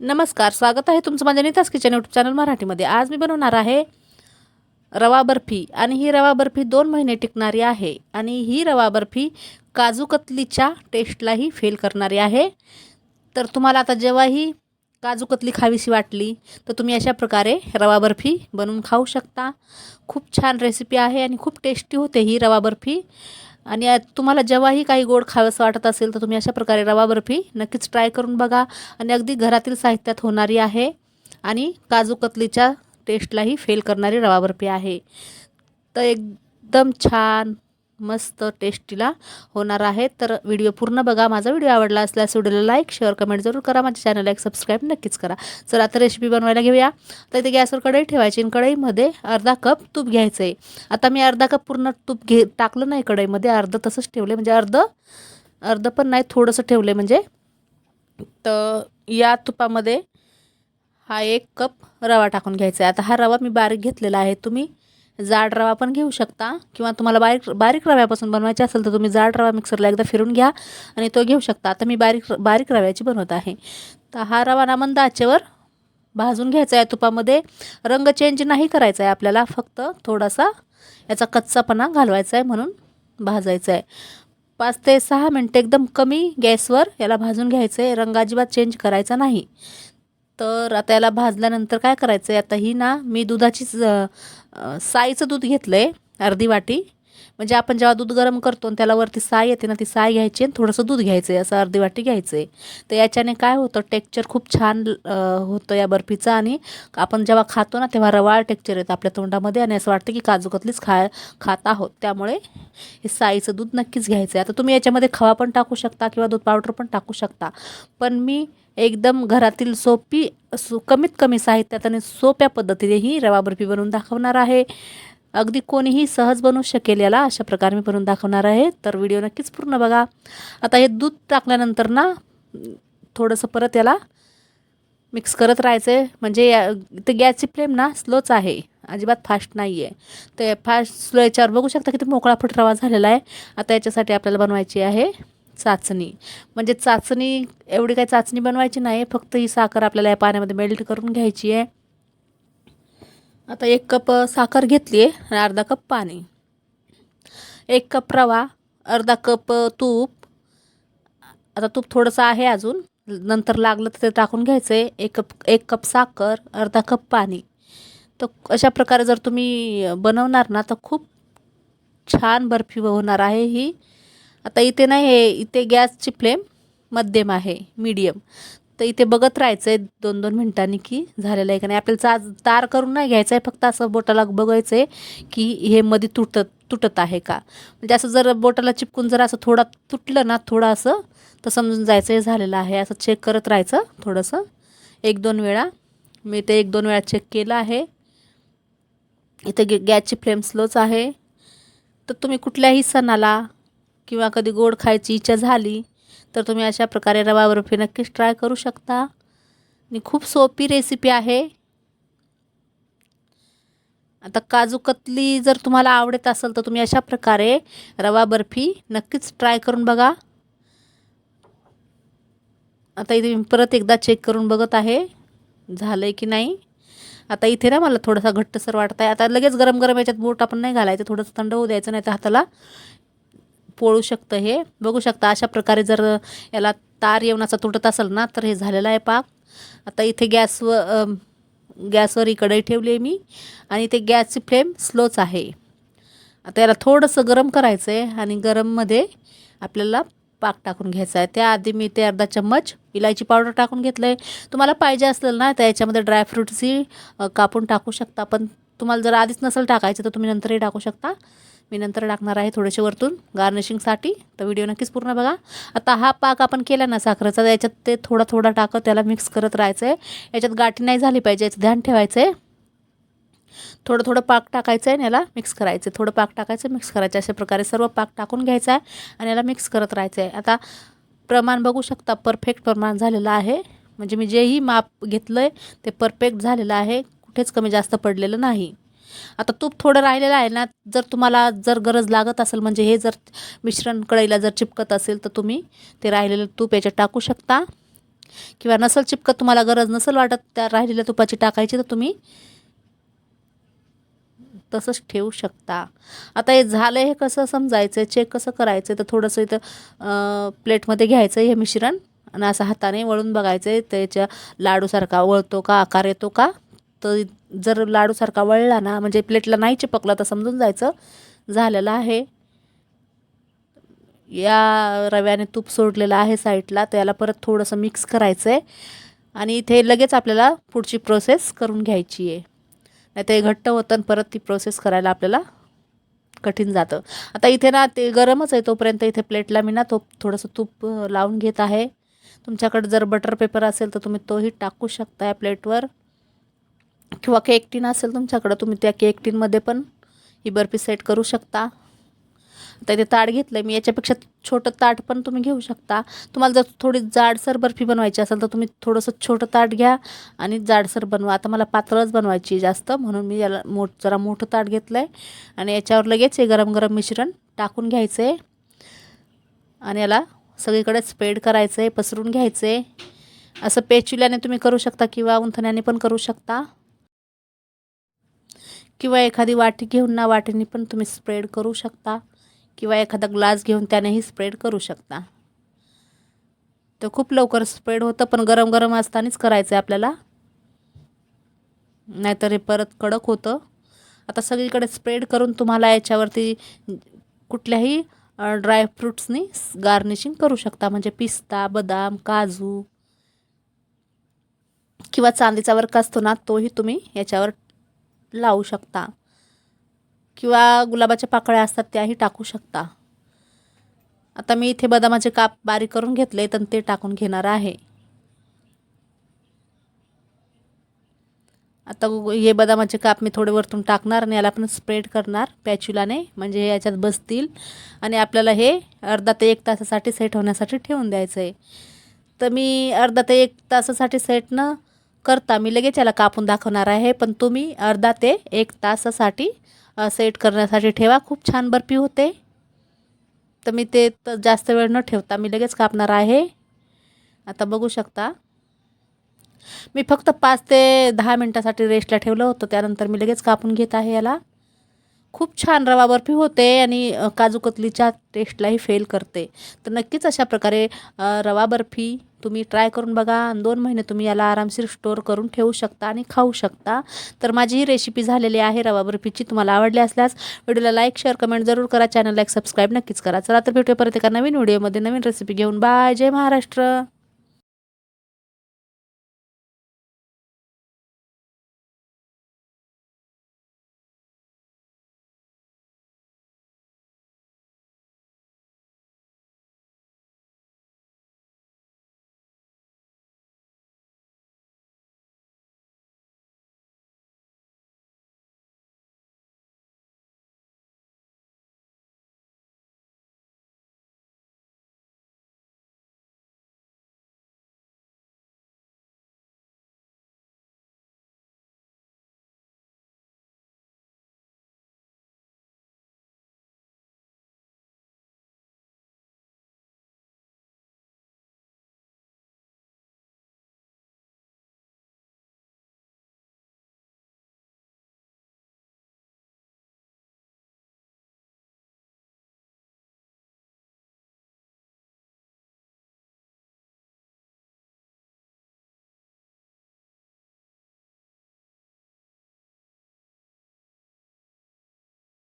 नमस्कार स्वागत आहे तुमचं माझ्या नितास किचन यूट्यूब चॅनल मराठीमध्ये. आज मी बनवणार आहे रवा बर्फी आणि ही रवा बर्फी दोन महिने टिकणारी आहे आणि ही रवा बर्फी काजू कतलीच्या टेस्टलाही फेल करणारी आहे. तर तुम्हाला आता जेव्हाही काजू कतली खावीशी वाटली तर तुम्ही अशा प्रकारे रवा बर्फी बनवून खाऊ शकता. खूप छान रेसिपी आहे आणि खूप टेस्टी होते ही रवा बर्फी. आणि तुम्हाला जेव्हाही काही गोड खावंसं वाटत असेल तर तुम्ही अशा प्रकारे रवा बर्फी नक्कीच ट्राय करून बघा. आणि अगदी घरातील साहित्यात होणारी आहे आणि काजू कतलीच्या टेस्टलाही फेल करणारी रवा बर्फी आहे. तर एकदम छान मस्त टेस्टीला होणार आहे. तर व्हिडिओ पूर्ण बघा. माझा व्हिडिओ आवडला असल्यास व्हिडिओला लाईक शेअर कमेंट जरूर करा. माझ्या चॅनलला एक सबस्क्राईब नक्कीच करा. चला आता रेसिपी बनवायला घेऊया. तर इथे गॅसवर कढई ठेवायची आणि कढईमध्ये अर्धा कप तूप घ्यायचं आहे आता मी अर्धा कप पूर्ण तूप घे टाकलं नाही कढईमध्ये. अर्धं तसंच ठेवलं म्हणजे अर्ध अर्धं पण नाही थोडंसं ठेवलं आहे म्हणजे. तर या तुपामध्ये हा एक कप रवा टाकून घ्यायचा आहे आता हा रवा मी बारीक घेतलेला आहे. तुम्ही जाड रवा पण घेऊ शकता किंवा तुम्हाला बारीक बारीक रव्यापासून बनवायचे असेल तर तुम्ही जाड रवा मिक्सरला एकदा फिरून घ्या आणि तो घेऊ शकता. आता मी बारीक बारीक रव्याची बनवत आहे. तर हा रवा ना मंद आचेवर भाजून घ्यायचा आहे तुपामध्ये. रंग चेंज नाही करायचा आहे आपल्याला फक्त थोडासा याचा कच्चापणा घालवायचा आहे म्हणून भाजायचा आहे. पाच ते सहा मिनटं एकदम कमी गॅसवर याला भाजून घ्यायचं आहे. रंग अजिबात चेंज करायचा नाही. तर आता याला भाजल्यानंतर काय करायचं आहे आता ही ना मी दुधाचीच साईचं दूध घेतलं आहे अर्धी वाटी. म्हणजे आपण जेव्हा दूध गरम करतो आणि त्याला वरती साय येते ना ती साय घ्यायची आणि थोडंसं दूध घ्यायचं आहे असं अर्धी वाटी घ्यायचं आहे तर याच्याने काय होतं टेक्चर खूप छान होतं या बर्फीचं आणि आपण जेव्हा खातो ना तेव्हा रवाळ टेक्चर येतं आपल्या तोंडामध्ये आणि असं वाटतं की काजू कतलीच खा खात आहोत. त्यामुळे हे साईचं दूध नक्कीच घ्यायचं आहे आता तुम्ही याच्यामध्ये खवा पण टाकू शकता किंवा दूध पावडर पण टाकू शकता. पण मी एकदम घरातील सोपी सो कमीत कमी साहित्यात आणि सोप्या पद्धतीने ही रवा बर्फी बनवून दाखवणार आहे. अगदी कोणीही सहज बनवू शकेल याला अशा प्रकारे मी बनवून दाखवणार आहे. तर व्हिडिओ नक्कीच पूर्ण बघा. आता हे दूध टाकल्यानंतर ना थोडंसं परत याला मिक्स करत राहायचं आहे म्हणजे ते गॅसची फ्लेम ना स्लोच आहे. अजिबात फास्ट नाही आहे ते फास्ट स्लो याच्यावर बघू शकता किती मोकळा फट रवा झालेला आहे. आता याच्यासाठी आपल्याला बनवायची आहे चाचणी. म्हणजे चाचणी एवढी काही चाचणी बनवायची नाही. फक्त ही साखर आपल्याला या पाण्यामध्ये मेल्ट करून घ्यायची आहे. आता एक कप साखर घेतली आहे आणि अर्धा कप पाणी. एक कप रवा अर्धा कप तूप. आता तूप थोडंसं आहे अजून. नंतर लागलं तर ते टाकून घ्यायचं आहे एक कप एक कप साखर अर्धा कप पाणी. तर अशा प्रकारे जर तुम्ही बनवणार ना तर खूप छान बर्फी होणार आहे ही. आता इथे नाही आहे इथे गॅसची फ्लेम मध्यम आहे मीडियम. तर इथे बघत राहायचं आहे दोन दोन मिनटांनी की झालेलं आहे का नाही. आपल्याला चा तार करून नाही घ्यायचं आहे फक्त असं बोटाला बघायचं आहे की हे मध्ये तुटत तुटत आहे का. म्हणजे असं जर बोटाला चिपकून जर असं थोडा तुटलं ना थोडं असं तर समजून जायचं हे झालेलं आहे. असं चेक करत राहायचं थोडंसं. एक दोन वेळा. मी ते एक दोन वेळा चेक केलं आहे. इथे गॅ गॅसची फ्लेम स्लोच आहे. तर तुम्ही कुठल्याही सणाला किंवा कधी गोड खायची इच्छा झाली तर तुम्ही अशा प्रकारे रवा बर्फी नक्कीच ट्राय करू शकता. आणि खूप सोपी रेसिपी आहे. आता काजू कतली जर तुम्हाला आवडत असेल तर तुम्ही अशा प्रकारे रवा बर्फी नक्कीच ट्राय करून बघा. आता इथे मी परत एकदा चेक करून बघत आहे. झालं आहे की नाही? आता इथे ना मला थोडासा घट्टसर वाटत आहे आता लगेच गरम गरम याच्यात बोट आपण नाही घालायचं. थोडंसं थंड होऊ द्यायचं नाही तर हाताला पोळू शकतं हे. बघू शकता अशा प्रकारे जर याला तार येवणाचा तुटत असेल ना तर हे झालेलं आहे पाक. आता इथे गॅसवर गॅसवर ही कढई ठेवली आहे मी. आणि ते गॅसची फ्लेम स्लोच आहे. आता याला थोडंसं गरम करायचं आहे आणि गरममध्ये आपल्याला पाक टाकून घ्यायचा आहे. त्याआधी मी ते अर्धा चम्मच इलायची पावडर टाकून घेतलं आहे तुम्हाला पाहिजे असेल ना तर याच्यामध्ये ड्रायफ्रूट्सही कापून टाकू शकता. पण तुम्हाला जर आधीच नसेल टाकायचं तर तुम्ही नंतरही टाकू शकता. मी नंतर टाकणार आहे थोडेसे वरतून गार्निशिंगसाठी तर व्हिडिओ नक्कीच पूर्ण बघा. आता हा पाक आपण केला ना साखरेचा याच्यात ते थोडा थोडा टाकत त्याला मिक्स करत राहायचं आहे याच्यात गाठी नाही झाली पाहिजे याचं ध्यान ठेवायचं आहे थोडं थोडं पाक टाकायचं आहे आणि याला मिक्स करायचं आहे थोडं पाक टाकायचं मिक्स करायचं अशा प्रकारे सर्व पाक टाकून घ्यायचा आहे आणि याला मिक्स करत राहायचं आहे आता प्रमाण बघू शकता परफेक्ट प्रमाण झालेलं आहे. म्हणजे मी जेही माप घेतलं आहे ते परफेक्ट झालेलं आहे. कुठेच कमी जास्त पडलेलं नाही. आता तूप थोडं राहिलेलं आहे ना जर तुम्हाला जर गरज लागत असेल म्हणजे हे जर मिश्रण कढईला जर चिपकत असेल तर तुम्ही ते राहिलेलं तूप याच्यात टाकू शकता. किंवा नसेल चिपकत तुम्हाला गरज नसेल वाटत त्या राहिलेल्या तुपाची टाकायची तर तुम्ही तसंच ठेवू शकता. आता हे झालं हे कसं समजायचं चेक कसं करायचं तर थोडंसं इथं प्लेटमध्ये घ्यायचं हे मिश्रण. आणि असं हाताने वळून बघायचं आहे त्याच्या लाडूसारखा वळतो का आकार येतो का? तर जर लाडूसारखा वळला ना म्हणजे प्लेटला नाही चिपकला तर समजून जायचं. झालेलं आहे. या रव्याने तूप सोडलेलं आहे साईडला तर याला परत थोडंसं मिक्स करायचं आहे आणि इथे लगेच आपल्याला पुढची प्रोसेस करून घ्यायची आहे. नाही ते घट्ट होतं आणि परत ती प्रोसेस करायला आपल्याला कठीण जातं. आता इथे ना ते गरमच आहे तोपर्यंत इथे प्लेटला मी ना तो थोडंसं तूप लावून घेत आहे. तुमच्याकडे जर बटर पेपर असेल तर तुम्ही तोही टाकू शकता या प्लेटवर. किंवा केक टीन असेल तुमच्याकडं तुम्ही त्या केक टीनमध्ये पण ही बर्फी सेट करू शकता. आता ते ताट घेतलं मी याच्यापेक्षा छोटं ताट पण तुम्ही घेऊ शकता. तुम्हाला जर थोडी जाडसर बर्फी बनवायची असेल तर तुम्ही थोडंसं छोटं ताट घ्या आणि जाडसर बनवा. आता मला पातळच बनवायची जास्त म्हणून मी याला मोठ जरा मोठं ताट घेतलं आहे आणि याच्यावर लगेच हे गरम गरम मिश्रण टाकून घ्यायचं आहे आणि याला सगळीकडे स्प्रेड करायचं आहे पसरून घ्यायचं आहे असं पेचुल्याने तुम्ही करू शकता किंवा उंथण्याने पण करू शकता. किंवा एखादी वाटी घेऊन ना वाटीने पण तुम्ही स्प्रेड करू शकता किंवा एखादा ग्लास घेऊन त्यानेही स्प्रेड करू शकता. तर खूप लवकर स्प्रेड होतं पण गरम गरम असतानाच करायचं आहे आपल्याला. नाहीतर हे परत कडक होतं. आता सगळीकडे स्प्रेड करून तुम्हाला याच्यावरती कुठल्याही ड्रायफ्रूट्सनी गार्निशिंग करू शकता. म्हणजे पिस्ता बदाम काजू किंवा चांदीचा वर्क असतो ना तोही तुम्ही याच्यावर लावू शकता. किंवा गुलाबाच्या पाकळ्या असतात त्याही टाकू शकता. आता मी इथे बदामाचे काप बारीक करून घेतले तर ते टाकून घेणार आहे. आता हे बदामाचे काप मी थोडे वरतून टाकणार आणि याला पण स्प्रेड करणार पॅच्युलाने म्हणजे हे याच्यात बसतील. आणि आपल्याला हे अर्धा ते एक तासासाठी सेट होण्यासाठी ठेवून द्यायचं आहे तर मी अर्धा ते एक तासासाठी सेटनं करता मी लगेच याला कापून दाखवणार आहे. पण तुम्ही अर्धा ते एक तासासाठी सेट करण्यासाठी ठेवा. खूप छान बर्फी होते. तर मी ते तर जास्त वेळ न ठेवता मी लगेच कापणार आहे. आता बघू शकता. मी फक्त पाच ते दहा मिनटासाठी रेस्टला ठेवलं होतं. त्यानंतर मी लगेच कापून घेत आहे याला. खूप छान रवा बर्फी होते आणि काजूकतलीच्या काजू कतलीच्या टेस्टलाही फेल करते. तर नक्कीच अशा प्रकारे रवा बर्फी तुम्ही ट्राय करून बघा आणि दोन महिने तुम्ही याला आरामशीर स्टोअर करून ठेवू शकता आणि खाऊ शकता. तर माझी ही रेसिपी झालेली आहे रवा बर्फीची. तुम्हाला आवडली असल्यास व्हिडिओला लाईक शेअर कमेंट जरूर करा. चॅनलला एक सबस्क्राईब नक्कीच करा. चला तर भेटूया परत एका नवीन व्हिडिओमध्ये नवीन रेसिपी घेऊन. बाय जय महाराष्ट्र.